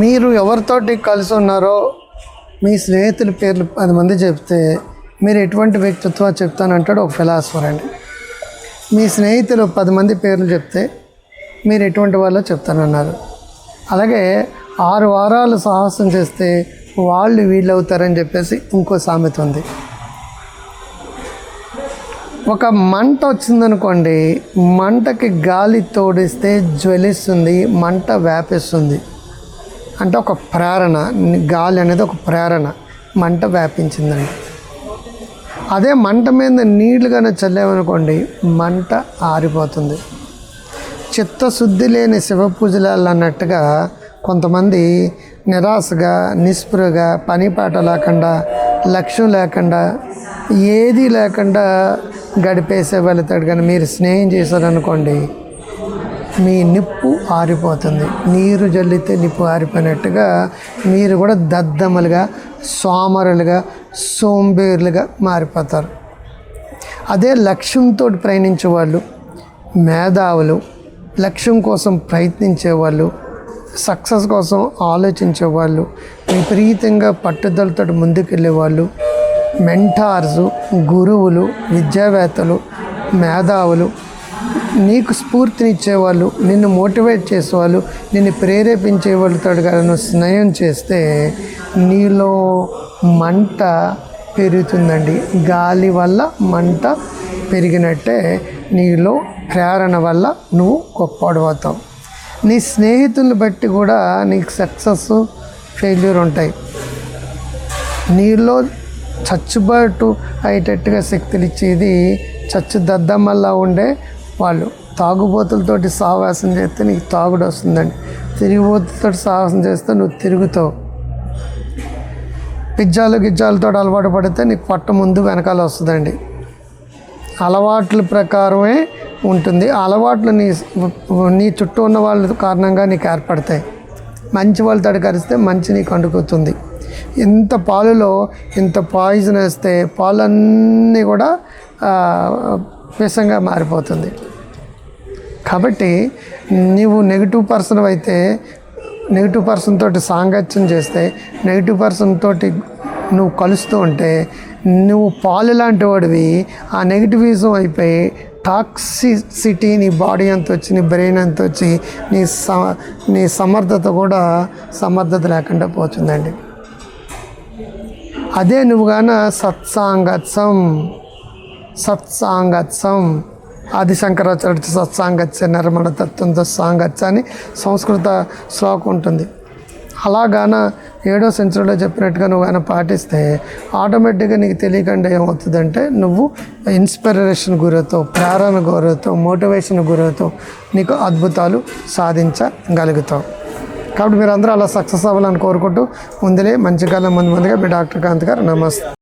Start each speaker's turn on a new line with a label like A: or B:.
A: మీరు ఎవరితోటి కలిసి ఉన్నారో మీ స్నేహితుల పేర్లు పది మంది చెప్తే మీరు ఎటువంటి వ్యక్తిత్వం చెప్తానంటాడు ఒక ఫిలాసఫర్ అండి. మీ స్నేహితులు పది మంది పేర్లు చెప్తే మీరు ఎటువంటి వాళ్ళో చెప్తానన్నారు. అలాగే ఆరు వారాలు సాహసం చేస్తే వాళ్ళు వీళ్ళు అవుతారని చెప్పేసి ఇంకో సామెత ఉంది. ఒక మంట వచ్చిందనుకోండి మంటకి గాలి తోడిస్తే జ్వలిస్తుంది మంట వ్యాపిస్తుంది. అంటే ఒక ప్రేరణ గాలి అనేది ఒక ప్రేరణ మంట వ్యాపించిందండి. అదే మంట మీద నీళ్ళు కానీ చల్లామనుకోండి మంట ఆరిపోతుంది. చిత్తశుద్ధి లేని శివ పూజలు అన్నట్టుగా కొంతమంది నిరాశగా నిస్పృహగా పని పాట లేకుండా లక్ష్యం లేకుండా ఏది లేకుండా గడిపేసే వెళతాడు కానీ మీరు స్నేహం చేశారనుకోండి మీ నిప్పు ఆరిపోతుంది. నీరు జల్లితే నిప్పు ఆరిపోయినట్టుగా మీరు కూడా దద్దమ్మలుగా సోమరులుగా సోంబేరులుగా మారిపోతారు. అదే లక్ష్యంతో ప్రయాణించే వాళ్ళు మేధావులు లక్ష్యం కోసం ప్రయత్నించే వాళ్ళు సక్సెస్ కోసం ఆలోచించే వాళ్ళు విపరీతంగా పట్టుదలతో ముందుకెళ్ళే వాళ్ళు మెంటార్సు గురువులు విద్యావేత్తలు మేధావులు నీకు స్ఫూర్తినిచ్చేవాళ్ళు నిన్ను మోటివేట్ చేసేవాళ్ళు నిన్ను ప్రేరేపించే వాళ్ళతో నువ్వు స్నేహం చేస్తే నీలో మంట పెరుగుతుందండి. గాలి వల్ల మంట పెరిగినట్టే నీలో ప్రేరణ వల్ల నువ్వు గొప్పవాడవుతావు. నీ స్నేహితులను బట్టి కూడా నీకు సక్సెస్ ఫెయిల్యూర్ ఉంటాయి. నీలో చచ్చుబాటు అయ్యేటట్టుగా శక్తులు ఇచ్చేది చచ్చు దద్దమ్మల్లా ఉండే వాళ్ళు తాగుబోతులతోటి సావాసం చేస్తే నీకు తాగుడు వస్తుందండి. తిరిగిబోతులతో సాహసం చేస్తే నువ్వు తిరుగుతావు. పిజ్జాలు గిజ్జాలతో అలవాటు పడితే నీకు పట్ట ముందు వెనకాల వస్తుందండి. అలవాట్ల ప్రకారమే ఉంటుంది. అలవాట్లు నీ నీ చుట్టూ ఉన్న వాళ్ళ కారణంగా నీకు ఏర్పడతాయి. మంచి వాళ్ళతో కలిస్తే మంచి నీకు అండుకుతుంది ఇంత పాలులో ఇంత పాయిజన్ వేస్తే పాలన్నీ కూడా విషంగా మారిపోతుంది. కాబట్టి నీవు నెగిటివ్ పర్సన్ అయితే నెగిటివ్ పర్సన్ తోటి సాంగత్యం చేస్తే నెగిటివ్ పర్సన్ తోటి నువ్వు కలుస్తూ ఉంటే నువ్వు పాలు లాంటి వాడివి ఆ నెగిటివిజం అయిపోయి టాక్సిసిటీ నీ బాడీ అంత వచ్చి నీ బ్రెయిన్ అంత వచ్చి నీ స నీ సమర్థత కూడా సమర్థత లేకుండా పోతుందండి. అదే నువ్వుగాన సత్సాంగత్సం సత్సాంగత్సం. ఆది శంకరాచార్య సత్సాంగత్య నిర్మణ తత్వంతో సాంగత్య అని సంస్కృత శ్లోకం ఉంటుంది. అలాగాన ఏడో సెంచరీలో చెప్పినట్టుగా నువ్వు ఆయన పాటిస్తే ఆటోమేటిక్గా నీకు తెలియకుండా ఏమవుతుందంటే నువ్వు ఇన్స్పిరేషన్ గురవుతావు ప్రేరణ గురవుతావు మోటివేషన్ గురవుతావు నీకు అద్భుతాలు సాధించగలుగుతావు. కాబట్టి మీరు అందరూ అలా సక్సెస్ అవ్వాలని కోరుకుంటూ ముందులే మంచి కాలం ముందు ముందుగా మీ డాక్టర్ కాంత్ గారు నమస్తే.